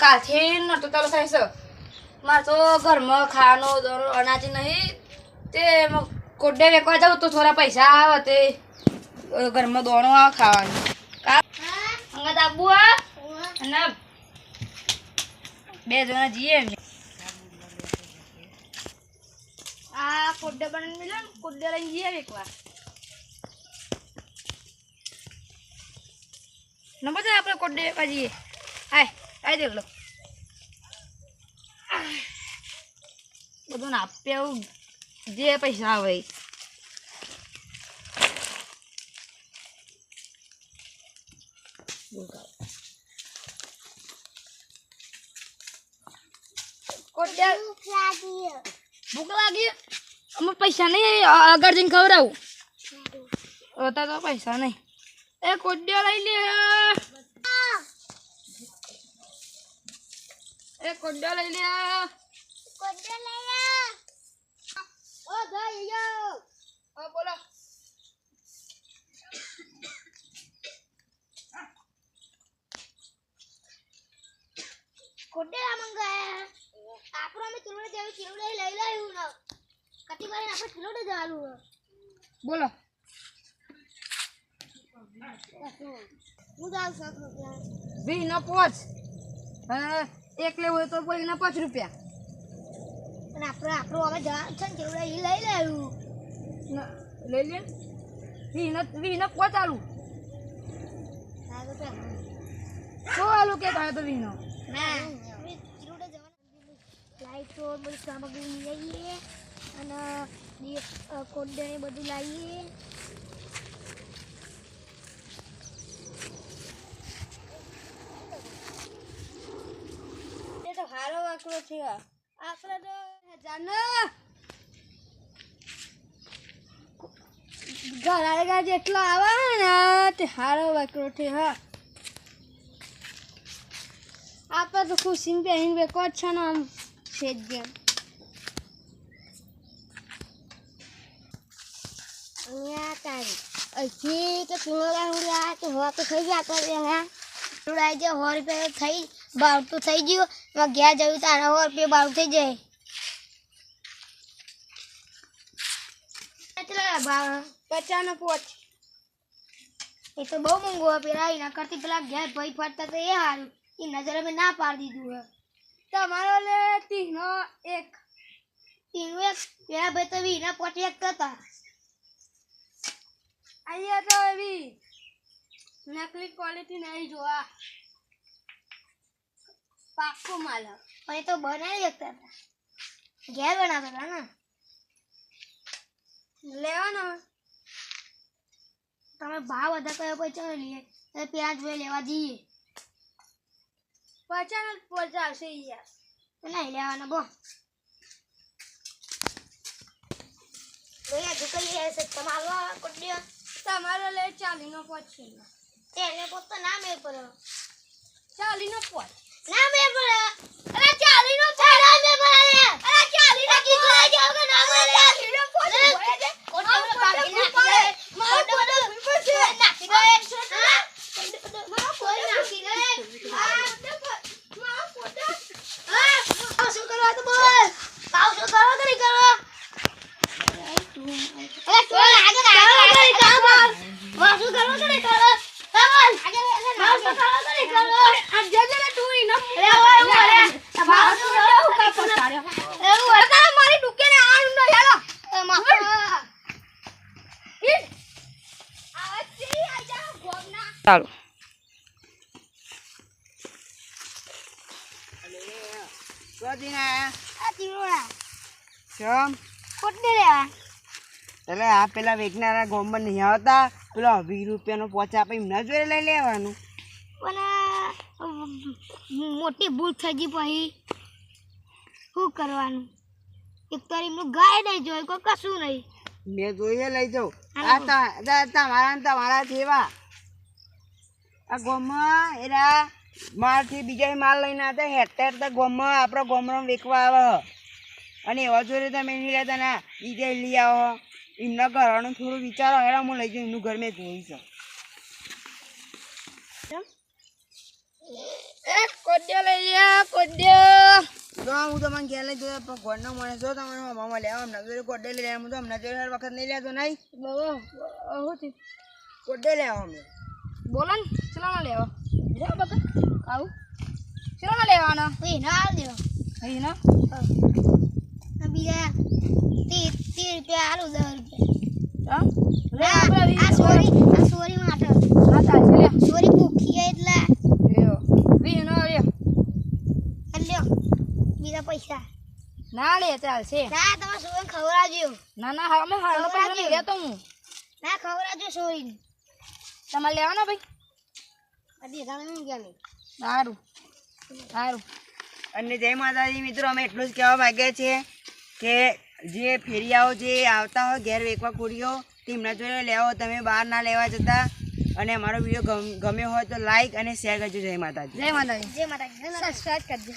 કાલથી નતો ચાલુ થાય છે મારે તો ઘરમાં ખાવાનો દરો અનાજ નહીં. તે કોડે વેકવા જાઉં તો થોડા પૈસા આવે તે. ઘરમાં દોણો આવે ખાવાનું. બે જણા જઈએ. આ કોડે બનાવીને મિલે ને જઈએ વેકવા નંબર આપણે કોડે વેકવા જઈએ. હાય હાય દેખ લો બધું ના આપ્યા જે પૈસા આવે એ. કોડે ભૂખ લાગી અમે પૈસા નહીં આગળ જઈને ખવડાવું હતા તો પૈસા નહીં એ કોડ્યો લઈ લે એ કોડો લઈ લે હા બોલો. કોડેલા મંગાયા. આપણો અમે ચીવડે દેવ ચીવડે લઈ લાવ્યું ને. કટી વાળી આપણે ચીવડે જવાનું બોલો. હું જાઉં છું ભી ન પોચ. એક લેવું હોય તો બોલી ના પાંચ રૂપિયા. અને આપણે આપણું હવે જવાનું છે ને ચીવડે એ લઈ લેવું. લઈ લે. વી નો પહોંચાડું. શું આલુ કે થાય તો વી નો ના જવાનું લાઈટો બધી સામગ્રી લઈએ અને કોડે ને બધું લાવીએ એ વાકડો છે. આપણે તો હજારનો. ઘર આગળ જેટલો આવે ને, તે હારો વાકડો છે, હા. આપણે તો ખુશી બેહીન બેકો છે ને આમ છે જ જેમ. અહીંયા કાઢી અહીંથી તો ચૂનોલા ઉડ્યા કે હવા તો થઈ ગયા તો હા. જોડાઈ જાય સો રૂપિયા થઈ તો થઈ ગયું. એમાં ઘેર જયું આના સો રૂપિયા બાળું થઈ જાય. પચાનો પોચ. એ તો બહુ મોંઘો હોય પેલા એના કરતી પેલા ઘેર ભાઈ ફરતા તો એ સારું એ નજરે મેં ના પાડી દીધું હોય. તમારો લે તીનો એક. તીનો એક? પેલા ભાઈ તો વીના પોચ એક હતા. અહીંયા તો એવી નકલી ક્વોલિટી નહીં જોવા. પાક્કો માલ. પણ એ તો બનાવી શકતા હતા ઘેર બનાવતા હતા ને. લેવાનો તમે ભાવ વધારે કયો પછી ચાલો લઈએ. એટલે પ્યાજ જોડે લેવા જઈએ. પચાનો જ પચાવશે યાર. નહીં લેવાના બો ભૈયા તમારો કોટ્યો તમારો લે ચાલીનો પોચ છે. એને પોત તો ના મેળ પડે. ચાલીનો પોચ ના મેળ પડે અરે ચાલી નો છે ના મેળ પડે અરે ચાલી નો કીધું આ જાવ કે ના મળે ચાલી નો પોત ભરે છે કોટ્યો બાકી નાખી દે મારો કોટ્યો વિપર છે નાખી દે હા મારો કોઈ નાખી દે હા મારો કોટ્યો હા પાવ શું કરવા તો બોલ પાવ શું કરો કે નહીં કરો અરે તું આગળ આગળ આગળ કામ પાવ શું કરો કે નહીં કરો કામ આગળ પાવ શું કરો કે નહીં કરો આ જજે લે તું ઈનો અરે ઓય ઓય અરે પાવ શું કરો હું કામ પતાડ્યો એવું હતા મારી ડુકે ને આ ઊંડો હેલો માફા ચાલો. આ ચીરોડા ચમ. કોટને લેવા એટલે આ પેલા વેચનારા ગોમમાં નહીં આવતા. પેલો વીસ રૂપિયાનો પોચા આપે એમના જોડે લઈ લેવાનું. પણ મોટી ભૂલ થઈ ગઈ પછી શું કરવાનું? એક તો એમનું ગાય નહીં જોયું કોઈ કશું નહીં. મેં જોઈએ લઈ જાઉં. આ તમારા ને તમારા જેવા. આ ગોમમાં એરા મારથી બીજા માલ લઈને આવતા હેક્ટર તો ગોમમાં આપણો ગોમરો વેચવા આવે અને એવા જોડે તમે નહીં લેતા ના બીજા લઈ આવો એમના ઘરનું થોડું વિચારો હેરા હું લઈ જાઉં એમનું ઘર મેં જોઈ છે. કોડ્યો લઈ લે તમને ઘેર લઈ જતો પણ ઘરનો જો તમને મામા લેવા હમણાં જોડે કોડે લઈ હું તો હમણાં જોડે હર વખત નહીં લેતો નહીં. કોડે લેવા હમણાં. બોલો ને ચલો લેવા? લે બકા આવું. ચલો ના લેવાના એ ના આલ દેવા. અહીં ના આ બીજા તેર તેર રૂપિયા આલું દસ રૂપિયા. હા? લે આપણે આ સોરી આ સોરી માટે હા ચાલશે લે. સોરી ભૂખી છે એટલે. લ્યો. વીસ નો લે. આ લ્યો બીજા પૈસા. ના લે ચાલશે ના તમે સોરી ખવડાવજો. ના ના હા અમે હાલનો પૈસા લેતો હું. ના ખવડાવજો સોરી તમારે લેવાના ભાઈ? સારું. અને જય માતાજી મિત્રો અમે એટલું જ કહેવા માગીએ છીએ કે જે ફેરિયાઓ જે આવતા હોય ઘેર વેકવા કુડીઓ તેમના જોડે લેવો. તમે બહાર ના લેવા જતા અને અમારો વીડિયો ગમ્યો હોય તો લાઈક અને શેર કરજો જય માતાજી. જય માતાજી. જય માતાજી. સબસ્ક્રાઈબ કરજો.